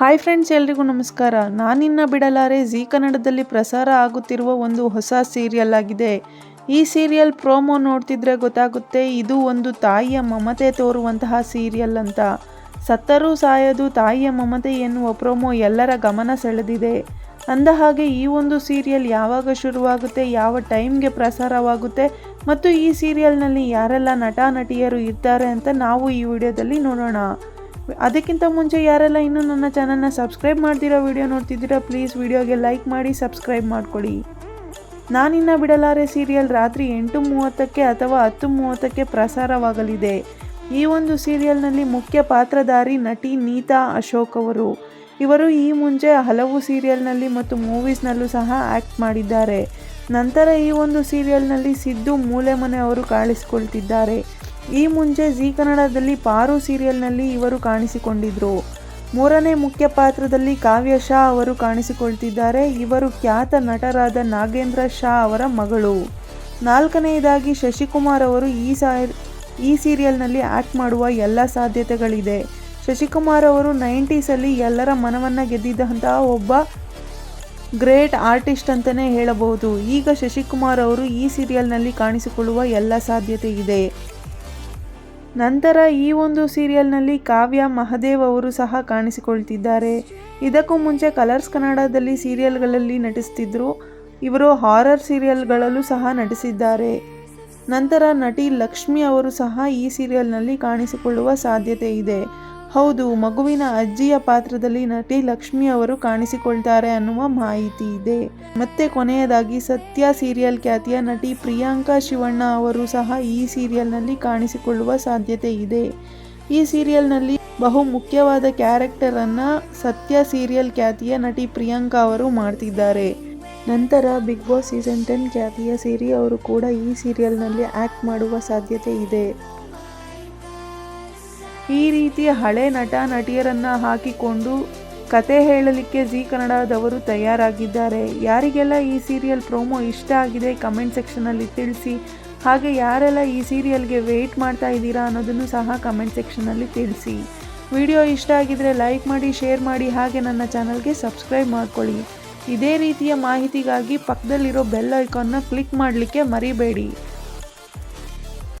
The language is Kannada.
ಹಾಯ್ ಫ್ರೆಂಡ್ಸ್, ಎಲ್ರಿಗೂ ನಮಸ್ಕಾರ. ನಾನಿನ್ನ ಬಿಡಲಾರೆ ಜಿ ಕನ್ನಡದಲ್ಲಿ ಪ್ರಸಾರ ಆಗುತ್ತಿರುವ ಒಂದು ಹೊಸ ಸೀರಿಯಲ್ ಆಗಿದೆ. ಈ ಸೀರಿಯಲ್ ಪ್ರೋಮೋ ನೋಡ್ತಿದ್ರೆ ಗೊತ್ತಾಗುತ್ತೆ, ಇದು ಒಂದು ತಾಯಿಯ ಮಮತೆ ತೋರುವಂತಹ ಸೀರಿಯಲ್ ಅಂತ. ಸತ್ತರೂ ಸಾಯದು ತಾಯಿಯ ಮಮತೆ ಎನ್ನುವ ಪ್ರೋಮೋ ಎಲ್ಲರ ಗಮನ ಸೆಳೆದಿದೆ. ಅಂದ ಹಾಗೆ ಈ ಒಂದು ಸೀರಿಯಲ್ ಯಾವಾಗ ಶುರುವಾಗುತ್ತೆ, ಯಾವ ಟೈಮ್ಗೆ ಪ್ರಸಾರವಾಗುತ್ತೆ ಮತ್ತು ಈ ಸೀರಿಯಲ್ನಲ್ಲಿ ಯಾರೆಲ್ಲ ನಟ, ನಟಿಯರು ಇರ್ತಾರೆ ಅಂತ ನಾವು ಈ ವಿಡಿಯೋದಲ್ಲಿ ನೋಡೋಣ. ಅದಕ್ಕಿಂತ ಮುಂಚೆ ಯಾರೆಲ್ಲ ಇನ್ನೂ ನನ್ನ ಚಾನಲ್ನ ಸಬ್ಸ್ಕ್ರೈಬ್ ಮಾಡ್ತಿರೋ ವಿಡಿಯೋ ನೋಡ್ತಿದ್ದೀರಾ ಪ್ಲೀಸ್ ವಿಡಿಯೋಗೆ ಲೈಕ್ ಮಾಡಿ ಸಬ್ಸ್ಕ್ರೈಬ್ ಮಾಡ್ಕೊಳ್ಳಿ ನಾನಿನ್ನ ಬಿಡಲಾರೆ ಸೀರಿಯಲ್ ರಾತ್ರಿ ಎಂಟು ಮೂವತ್ತಕ್ಕೆ ಅಥವಾ ಹತ್ತು ಮೂವತ್ತಕ್ಕೆ ಪ್ರಸಾರವಾಗಲಿದೆ. ಈ ಒಂದು ಸೀರಿಯಲ್ನಲ್ಲಿ ಮುಖ್ಯ ಪಾತ್ರಧಾರಿ ನಟಿ ನೀತಾ ಅಶೋಕ್ ಅವರು. ಇವರು ಈ ಮುಂಚೆ ಹಲವು ಸೀರಿಯಲ್ನಲ್ಲಿ ಮತ್ತು ಮೂವೀಸ್ನಲ್ಲೂ ಸಹ ಆ್ಯಕ್ಟ್ ಮಾಡಿದ್ದಾರೆ. ನಂತರ ಈ ಒಂದು ಸೀರಿಯಲ್ನಲ್ಲಿ ಸಿದ್ದು ಮೂಲೆಮನೆ ಅವರು ಕಾಣಿಸಿಕೊಳ್ತಿದ್ದಾರೆ. ಈ ಮುಂಚೆ ಜಿ ಕನ್ನಡದಲ್ಲಿ ಪಾರು ಸೀರಿಯಲ್ನಲ್ಲಿ ಇವರು ಕಾಣಿಸಿಕೊಂಡಿದ್ರು. ಮೂರನೇ ಮುಖ್ಯ ಪಾತ್ರದಲ್ಲಿ ಕಾವ್ಯ ಶಾ ಅವರು ಕಾಣಿಸಿಕೊಳ್ತಿದ್ದಾರೆ. ಇವರು ಖ್ಯಾತ ನಟರಾದ ನಾಗೇಂದ್ರ ಶಾ ಅವರ ಮಗಳು. ನಾಲ್ಕನೆಯದಾಗಿ ಶಶಿಕುಮಾರ್ ಅವರು ಈ ಸಾ ಈ ಸೀರಿಯಲ್ನಲ್ಲಿ ಆ್ಯಕ್ಟ್ ಮಾಡುವ ಎಲ್ಲ ಸಾಧ್ಯತೆಗಳಿದೆ. ಶಶಿಕುಮಾರ್ ಅವರು ನೈಂಟೀಸಲ್ಲಿ ಎಲ್ಲರ ಮನವನ್ನು ಗೆದ್ದಿದ್ದಂತಹ ಒಬ್ಬ ಗ್ರೇಟ್ ಆರ್ಟಿಸ್ಟ್ ಅಂತಲೇ ಹೇಳಬಹುದು. ಈಗ ಶಶಿಕುಮಾರ್ ಅವರು ಈ ಸೀರಿಯಲ್ನಲ್ಲಿ ಕಾಣಿಸಿಕೊಳ್ಳುವ ಎಲ್ಲ ಸಾಧ್ಯತೆ ಇದೆ. ನಂತರ ಈ ಒಂದು ಸೀರಿಯಲ್ನಲ್ಲಿ ಕಾವ್ಯ, ಮಹದೇವ್ ಅವರು ಸಹ ಕಾಣಿಸಿಕೊಳ್ತಿದ್ದಾರೆ. ಇದಕ್ಕೂ ಮುಂಚೆ ಕಲರ್ಸ್ ಕನ್ನಡದಲ್ಲಿ ಸೀರಿಯಲ್ಗಳಲ್ಲಿ ನಟಿಸ್ತಿದ್ರು. ಇವರು ಹಾರರ್ ಸೀರಿಯಲ್ಗಳಲ್ಲೂ ಸಹ ನಟಿಸಿದ್ದಾರೆ. ನಂತರ ನಟಿ ಲಕ್ಷ್ಮಿ ಅವರು ಸಹ ಈ ಸೀರಿಯಲ್ನಲ್ಲಿ ಕಾಣಿಸಿಕೊಳ್ಳುವ ಸಾಧ್ಯತೆ ಇದೆ. ಹೌದು, ಮಗುವಿನ ಅಜ್ಜಿಯ ಪಾತ್ರದಲ್ಲಿ ನಟಿ ಲಕ್ಷ್ಮಿ ಅವರು ಕಾಣಿಸಿಕೊಳ್ತಾರೆ ಅನ್ನುವ ಮಾಹಿತಿ ಇದೆ. ಮತ್ತೆ ಕೊನೆಯದಾಗಿ, ಸತ್ಯ ಸೀರಿಯಲ್ ಖ್ಯಾತಿಯ ನಟಿ ಪ್ರಿಯಾಂಕಾ ಶಿವಣ್ಣ ಅವರು ಸಹ ಈ ಸೀರಿಯಲ್ನಲ್ಲಿ ಕಾಣಿಸಿಕೊಳ್ಳುವ ಸಾಧ್ಯತೆ ಇದೆ. ಈ ಸೀರಿಯಲ್ನಲ್ಲಿ ಬಹು ಮುಖ್ಯವಾದ ಕ್ಯಾರೆಕ್ಟರನ್ನು ಸತ್ಯ ಸೀರಿಯಲ್ ಖ್ಯಾತಿಯ ನಟಿ ಪ್ರಿಯಾಂಕಾ ಅವರು ಮಾಡ್ತಿದ್ದಾರೆ. ನಂತರ ಬಿಗ್ ಬಾಸ್ ಸೀಸನ್ ಟೆನ್ ಖ್ಯಾತಿಯ ಸಿರಿ ಅವರು ಕೂಡ ಈ ಸೀರಿಯಲ್ನಲ್ಲಿ ಆ್ಯಕ್ಟ್ ಮಾಡುವ ಸಾಧ್ಯತೆ ಇದೆ. ಈ ರೀತಿಯ ಹಳೆ ನಟ ನಟಿಯರನ್ನು ಹಾಕಿಕೊಂಡು ಕತೆ ಹೇಳಲಿಕ್ಕೆ ಜಿ ಕನ್ನಡದವರು ತಯಾರಾಗಿದ್ದಾರೆ. ಯಾರಿಗೆಲ್ಲ ಈ ಸೀರಿಯಲ್ ಪ್ರೋಮೋ ಇಷ್ಟ ಆಗಿದೆ ಕಮೆಂಟ್ ಸೆಕ್ಷನಲ್ಲಿ ತಿಳಿಸಿ. ಹಾಗೆ ಯಾರೆಲ್ಲ ಈ ಸೀರಿಯಲ್ಗೆ ವೆಯ್ಟ್ ಮಾಡ್ತಾ ಇದ್ದೀರಾ ಅನ್ನೋದನ್ನು ಸಹ ಕಮೆಂಟ್ ಸೆಕ್ಷನಲ್ಲಿ ತಿಳಿಸಿ. ವಿಡಿಯೋ ಇಷ್ಟ ಆಗಿದ್ರೆ ಲೈಕ್ ಮಾಡಿ, ಶೇರ್ ಮಾಡಿ, ಹಾಗೆ ನನ್ನ ಚಾನಲ್ಗೆ ಸಬ್ಸ್ಕ್ರೈಬ್ ಮಾಡ್ಕೊಳ್ಳಿ. ಇದೇ ರೀತಿಯ ಮಾಹಿತಿಗಾಗಿ ಪಕ್ಕದಲ್ಲಿರೋ ಬೆಲ್ ಐಕಾನ್ನ ಕ್ಲಿಕ್ ಮಾಡಲಿಕ್ಕೆ ಮರಿಬೇಡಿ.